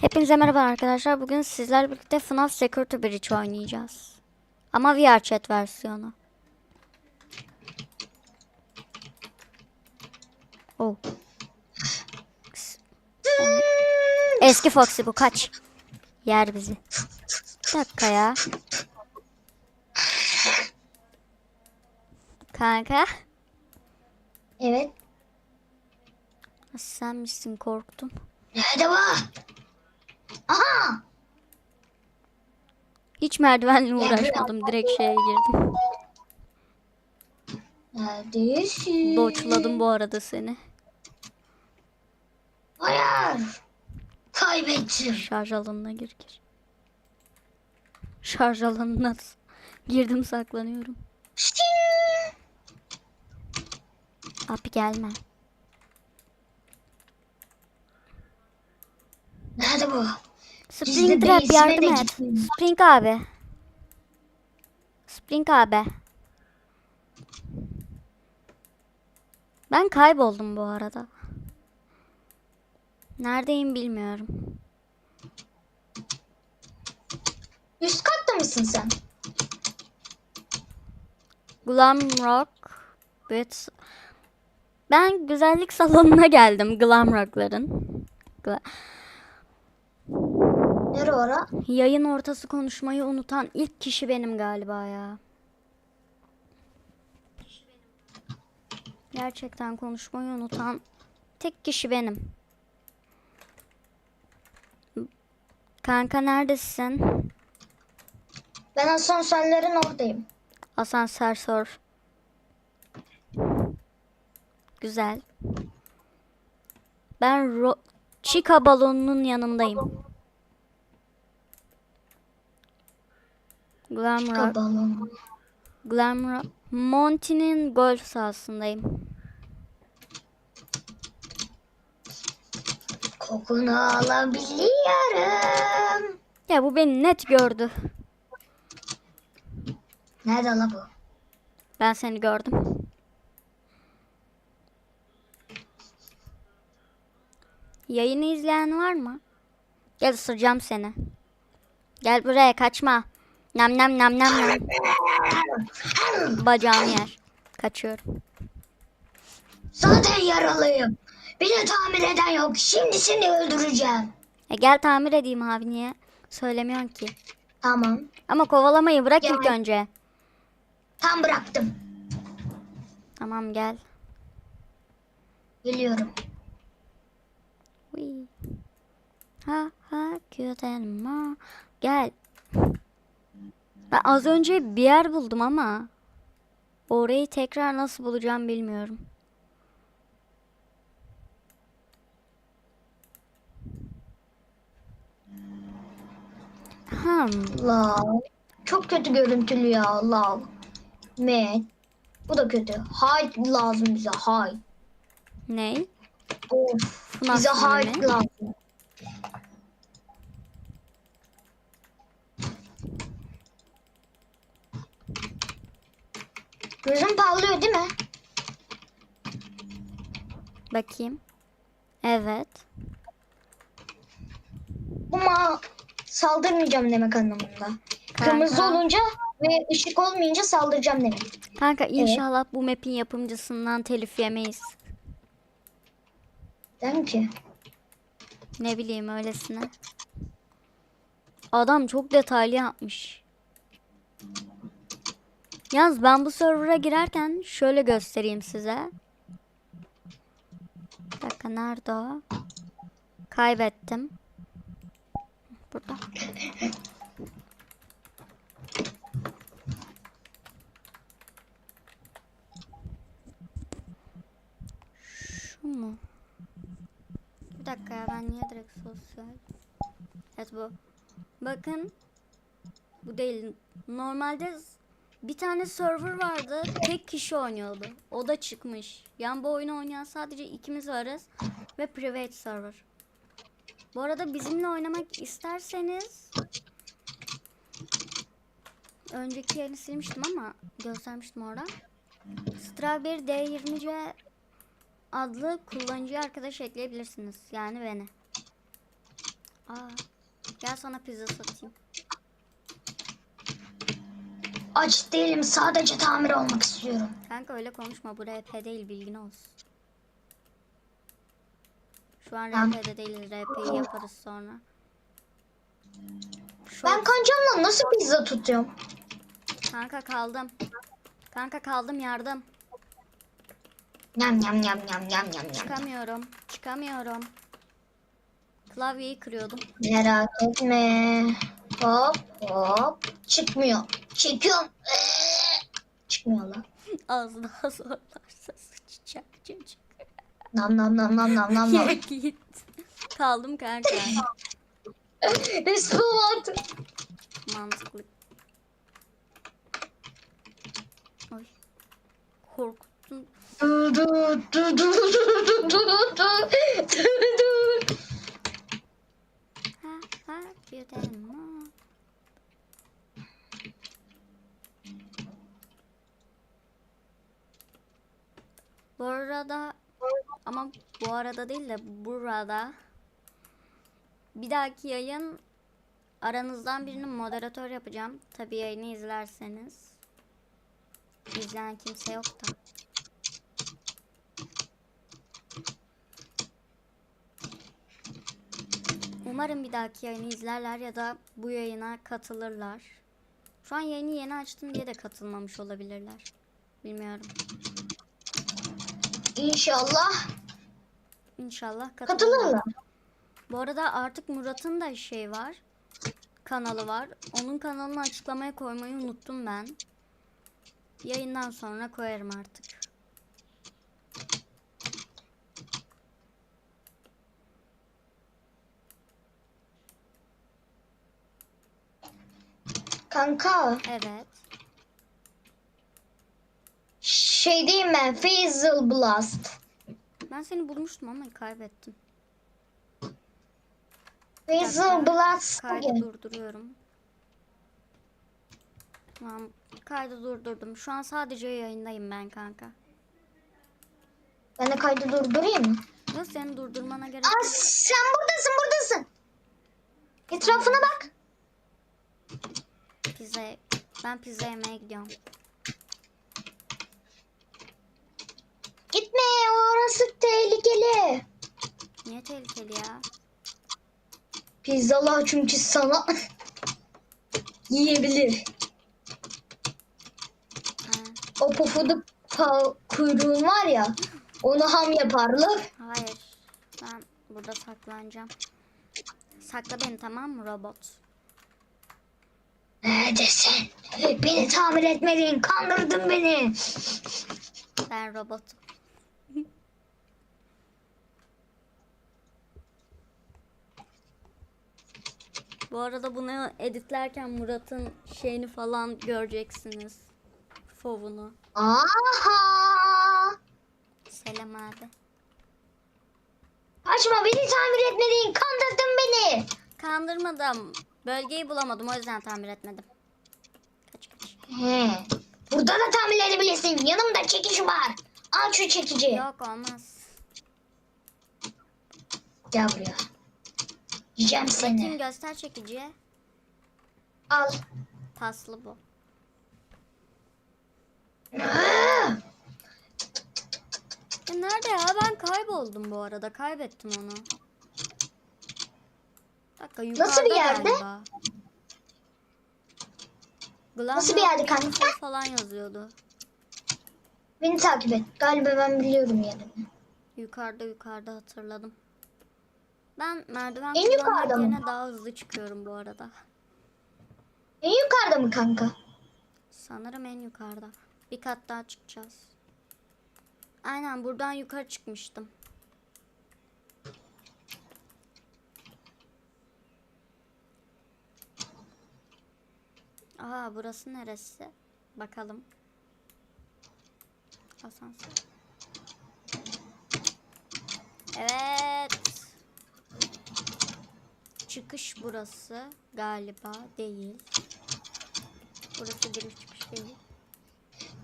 Hepinize merhaba arkadaşlar. Bugün sizlerle birlikte FNAF Security Breach oynayacağız. Ama VR chat versiyonu. Oh. Eski Foxy bu kaç. Yer bizi. Bir dakika ya. Kanka. Evet. Sen misin korktum. Nerede bu? Aha! Hiç merdivenle uğraşmadım. Direkt şeye girdim. Neredesin? Doçladım bu arada seni. Hayır. Kaybettim. Şarj alanına gir gir. Şarj alanına girdim saklanıyorum. Abi gelme. Nerede bu? Spring Trap base'ime yardım de et. Spring abi. Spring abi. Ben kayboldum bu arada. Neredeyim bilmiyorum. Üst katta mısın sen? Glam Rock with Ben güzellik salonuna geldim Glam Rock'ların. Gla- Nere ora? Yayın ortası konuşmayı unutan ilk kişi benim galiba ya. Gerçekten konuşmayı unutan tek kişi benim. Kanka neredesin? Ben asansörlerin oradayım. Asansör sor. Güzel. Ben ro Chica balonunun yanındayım. Glamrock. Glamrock. Monty'nin golf sahasındayım. Kokunu alabiliyorum. Ya bu beni net gördü. Nerede la bu? Ben seni gördüm. Yayını izleyen var mı? Gel ısıracağım seni. Gel buraya kaçma. Nam nam nam nam nam. Bacağını yer. Kaçıyorum. Zaten yaralıyım. Beni tamir eden yok. Şimdi seni öldüreceğim. E gel tamir edeyim abi niye? Söylemiyorsun ki. Tamam. Ama kovalamayı bırak ilk Gel. önce. Tam bıraktım. Tamam gel. Geliyorum. Wee. Ha ha güzelma. Gel. Ben az önce bir yer buldum ama orayı tekrar nasıl bulacağım bilmiyorum. Hmm. Lav. Çok kötü görüntülü ya lav. Met. Bu da kötü. Hide lazım bize hide. Ne? Of. Bize hide lazım. Gözüm parlıyor değil mi? Bakayım. Evet. Ama saldırmayacağım demek anlamında. Kırmızı Kanka. olunca ve ışık olmayınca saldıracağım demek. Kanka inşallah bu map'in yapımcısından telif yemeyiz. Değil ki? Ne bileyim öylesine. Adam çok detaylı yapmış. Yalnız ben bu server'a girerken şöyle göstereyim size. Bir dakika nerede o? Kaybettim. Burada. Şu mu? Bir dakika ya ben niye direkt sosyal? Evet bu. Bakın. Bu değil. Normalde bir tane server vardı. Tek kişi oynuyordu. O da çıkmış. Yani bu oyunu oynayan sadece ikimiz varız. Ve private server. Bu arada bizimle oynamak isterseniz önceki yerini silmiştim ama göstermiştim orada. Strawberry D20C adlı kullanıcı arkadaş ekleyebilirsiniz. Yani beni. Aa, gel sana pizza satayım. Aç değilim sadece tamir olmak istiyorum. Kanka öyle konuşma. Bu RP değil bilgin olsun. Şu an Ben- RP'de değiliz. RP'yi yaparız sonra. Şu Ben kancamla nasıl pizza tutuyorum? Kanka kaldım. Kanka kaldım yardım. Yam yam yam yam yam yam yam. Çıkamıyorum. Çıkamıyorum. Klavyeyi kırıyordum. Merak etme. Hop hop. Çıkmıyor. Çekiyorum. Ee, Çıkmıyor lan. Daha zorlarsa sıçacak çocuk. Nam nam nam nam nam nam nam. Ya git. Kaldım kanka. Respawn at. Mantıklı. Oy. Korkuttun. Du du du du du du du du. Ha ha bir de mo. Bu arada ama bu arada değil de burada bir dahaki yayın aranızdan birinin moderatör yapacağım. Tabii yayını izlerseniz. İzleyen kimse yok da. Umarım bir dahaki yayını izlerler ya da bu yayına katılırlar. Şu an yayını yeni açtım diye de katılmamış olabilirler. Bilmiyorum. İnşallah İnşallah katılırlar. katılırlar. Bu arada artık Murat'ın da şey var. Kanalı var. Onun kanalını açıklamaya koymayı unuttum ben. Yayından sonra koyarım artık. Kanka Evet. şey diyeyim ben Faisal Blast. Ben seni bulmuştum ama kaybettim. Faisal Blast. Kaydı durduruyorum. Tamam. Kaydı durdurdum. Şu an sadece yayındayım ben kanka. Ben de kaydı durdurayım mı? Yok senin durdurmana gerek Aa, yok. sen buradasın buradasın. Etrafına bak. Pizza, ben pizza yemeye gidiyorum. Gitme orası tehlikeli. Niye tehlikeli ya? Pizzalar çünkü sana yiyebilir. O pofuduk kuyruğun var ya onu ham yaparlar. hayır. Ben burada saklanacağım. Sakla beni tamam mı robot? Neredesin? Beni tamir etmedin, kandırdın beni. Ben robotum. Bu arada bunu editlerken Murat'ın şeyini falan göreceksiniz. Fovunu. Aha! Selam abi. Açma beni tamir etmedin, kandırdın beni. Kandırmadım. Bölgeyi bulamadım o yüzden tamir etmedim. Kaç kaç. He. Burada da tamir edebilirsin. Yanımda çekiç var. Al şu çekici. Yok olmaz. Gel buraya. Yiyeceğim Bakayım seni. göster çekiciye. Al. Paslı bu. Ya nerede ya? Ben kayboldum bu arada. Kaybettim onu. Bir dakika yukarıda Nasıl bir yerde? galiba. Nasıl bir yerde kanka? Glamour falan yazıyordu. Beni takip et. Galiba ben biliyorum yerini. Yukarıda yukarıda hatırladım. Ben merdiven En yukarıda mı? daha hızlı çıkıyorum bu arada. En yukarıda mı kanka? Sanırım en yukarıda. Bir kat daha çıkacağız. Aynen buradan yukarı çıkmıştım. Aa burası neresi? Bakalım. Asansör. Evet. Çıkış burası galiba değil. Burası giriş çıkış değil.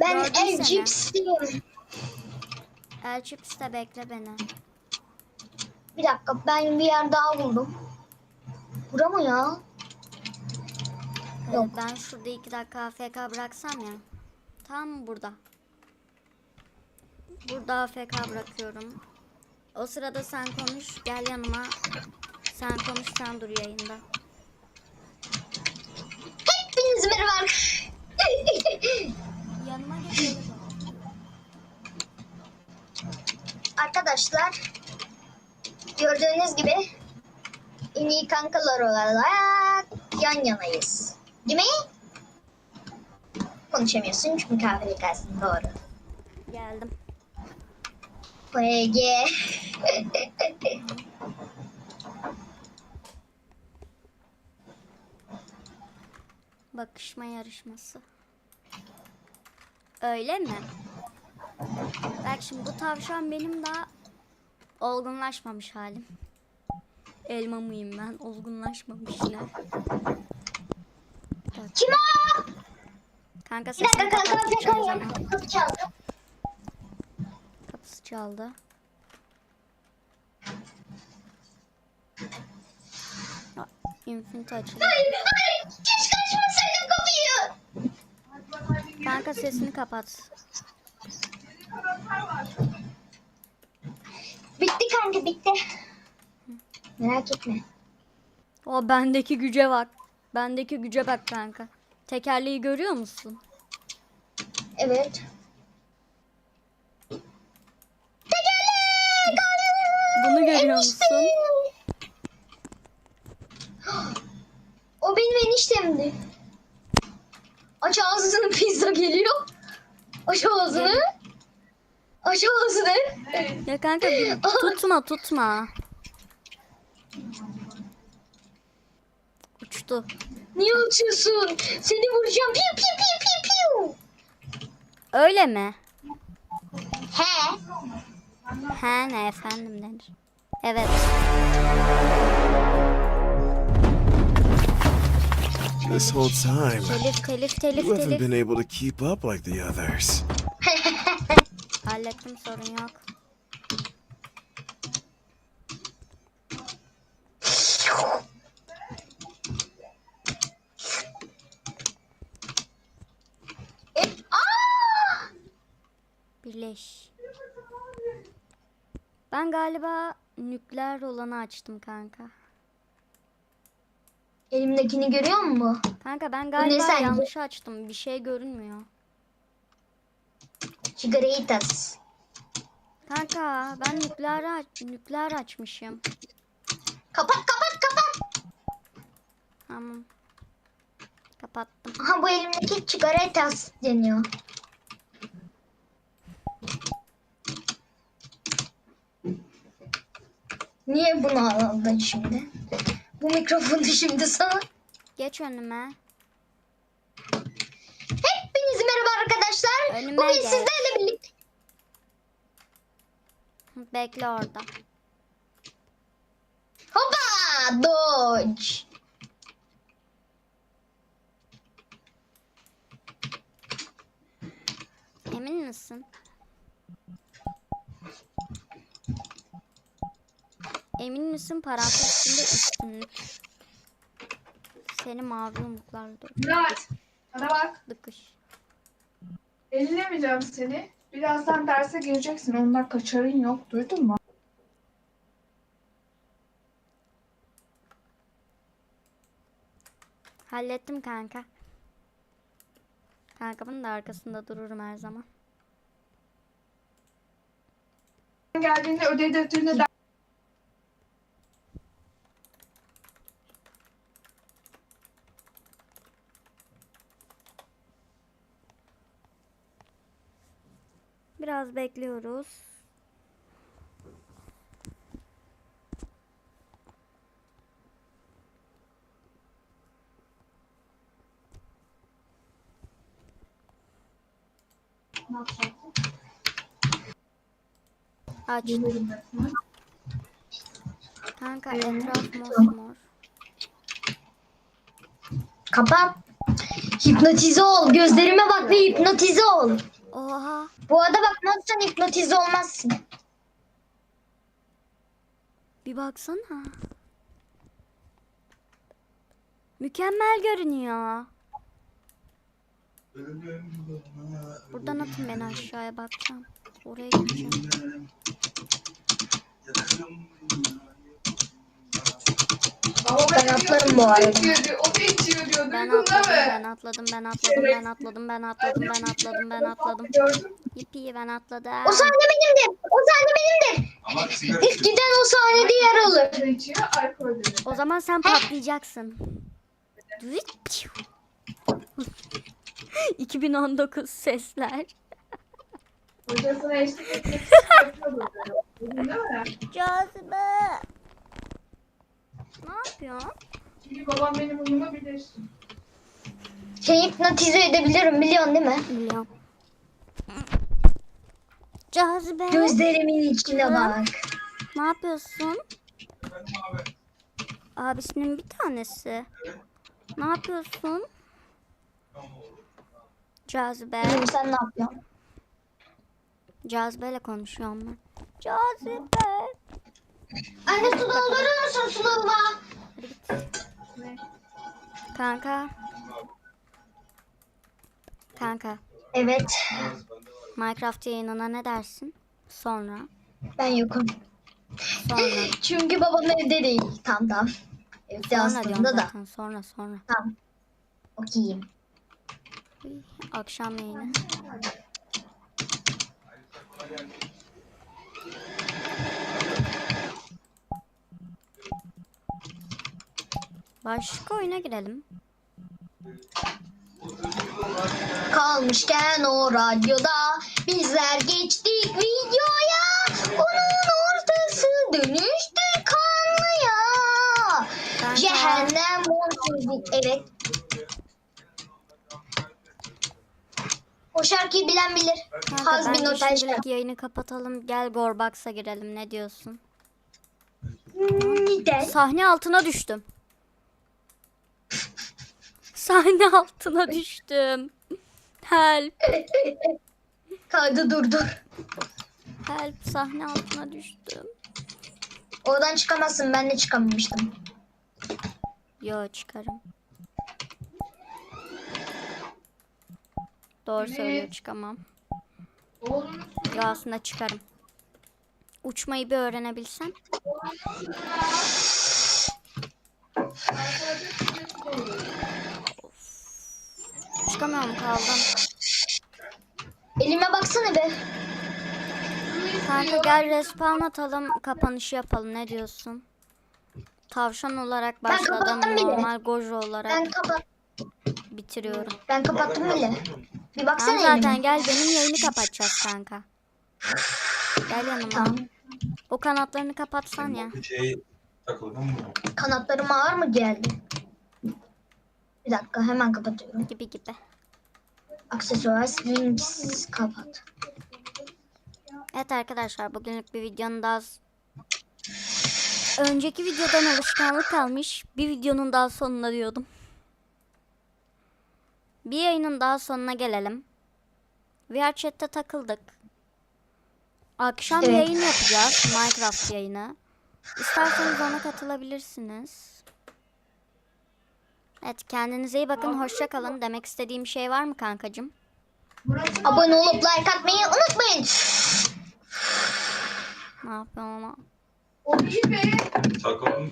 Ben Gördüm el seni. cipsiyim. El Chips de bekle beni. Bir dakika ben bir yer daha buldum. Bura mı ya? Ee, Yok. ben şurada iki dakika AFK bıraksam ya. Tam burada? Burada AFK bırakıyorum. O sırada sen konuş. Gel yanıma. Sen konuş sen dur yayında. Hepiniz merhaba. Yanıma gel. Arkadaşlar gördüğünüz gibi en iyi kankalar olarak yan yanayız. Değil mi? Konuşamıyorsun çünkü kahve hikayesinde doğru. Geldim. PG. Bakışma yarışması. Öyle mi? Bak şimdi bu tavşan benim daha olgunlaşmamış halim. Elma mıyım ben? Olgunlaşmamış ne? Kim o? Kanka Bir sesini dakika kanka o zaman. Kapı çaldı. Kapısı çaldı. Infinite açıldı. Hayır hayır. Kapıyı. Kanka sesini kapat. Bitti kanka bitti. Merak etme. O bendeki güce bak. Bendeki güce bak kanka. Tekerleği görüyor musun? Evet. Bunu görüyor musun? O benim eniştemdi. Aç ağzını pizza geliyor. Aç ağzını. Aç ağzını. Ya kanka bir tutma tutma. Uçtu. Niye uçuyorsun? Seni vuracağım. Piu piu piu piu piu. Öyle mi? He. He ne efendim denir. Evet. This whole time, Telif telif telif you haven't telif. been able to keep up like the others. Hallettim sorun yok. Birleş. Ben galiba nükleer olanı açtım kanka. Elimdekini görüyor musun? Kanka ben galiba sence? yanlış açtım. Bir şey görünmüyor. Sigaritas. Kanka ben nükleer aç nükleer açmışım. Kapat kapat kapat. Tamam. Kapattım. Aha bu elimdeki sigaritas deniyor. Niye bunu aldın şimdi? Bu mikrofonu şimdi sana. Geç önüme. Hepinize merhaba arkadaşlar. Önüme Bugün gel. sizlerle birlikte. Bekle orada. Hoppa! Dodge. Emin misin? Emin misin parantez içinde üstünlük. Seni mavi umutlarla dur. Murat, bana bak. Dıkış. Ellemeyeceğim seni. Birazdan derse gireceksin. 10 dakika çarın yok. Duydun mu? Hallettim kanka. Kankamın da arkasında dururum her zaman. Geldiğinde ödev defterinde Biraz bekliyoruz. Aç. Kanka etraf mosmor. Kapat. Hipnotize ol. Gözlerime bak ve hipnotize ol. Oha. Bu arada bakmazsan hipnotize olmazsın. Bir baksana. Mükemmel görünüyor. Buradan atın beni aşağıya bakacağım. Oraya gideceğim. Ben atlarım bu arada. O da içiyor diyor. Ben atladım, ben atladım, ben atladım, ben atladım, ben atladım, ben atladım, ben atladım. Yippee ben atladım. O sahne benimdir. O sahne sigara İlk giden o sahnede yer alır. O zaman sen patlayacaksın. 2019 sesler. Hocasına eşlik etmek için yapıyordu. Duydun değil mi? Cazibe. Ne yapıyorsun? Çünkü babam benim huyumu bilir. Seni hipnotize edebilirim biliyorsun değil mi? Biliyorum. Cazibe. Gözlerimin içine bak. Ne yapıyorsun? Abisinin bir tanesi. Ne yapıyorsun? Cazibe. Kızım sen ne yapıyorsun? Cazibeyle konuşuyorum ben. Cazibe. Anne su doldurur musun suluğuma? Kanka. Kanka. Evet. Minecraft yayınına ne dersin? Sonra. Ben yokum. Sonra. Çünkü babam evde değil. Tamam tamam. Evde Sonra aslında da. Sonra sonra. Tamam. Okuyayım. Akşam yayını. Başka oyuna girelim. Kalmışken o radyoda bizler geçtik videoya. Onun ortası dönüştü kanlıya. Kanka. Cehennem mutsuzluk. Evet. O şarkıyı bilen bilir. Kanka Hazbin bence Otel şarkı. yayını kapatalım. Gel Gorbox'a girelim. Ne diyorsun? Neden? Sahne altına düştüm. Sahne altına düştüm. Help. Kaydı durdur. Help. Sahne altına düştüm. Oradan çıkamazsın. Ben de çıkamamıştım. Yo çıkarım. Doğru söylüyor çıkamam. Yo aslında çıkarım. Uçmayı bir öğrenebilsem. Çıkamıyorum kaldım. Elime baksana be. Kanka gel respawn atalım kapanışı yapalım ne diyorsun? Tavşan olarak başladım normal gojo olarak Ben kapat. bitiriyorum. Ben kapattım bile. Bir Tamam baksana zaten elime. gel benim yayını kapatacağız kanka. Gel yanıma. Tamam. O kanatlarını kapatsan ya. şey? Kanatlarım ağır mı geldi? Bir dakika hemen kapatıyorum. Gibi gibi. Aksesuar wings kapat. Evet arkadaşlar bugünlük bir videonun daha önceki videodan alışkanlık kalmış. Bir videonun daha sonuna diyordum. Bir yayının daha sonuna gelelim. VR chat'te takıldık. Akşam Evet. yayın yapacağız. Minecraft yayını. İsterseniz ona katılabilirsiniz. Evet kendinize iyi bakın. Hoşça kalın. Demek istediğim bir şey var mı kankacığım? Abone olup like atmayı unutmayın. Ne yapıyorum ama? o değil be. Takıldım.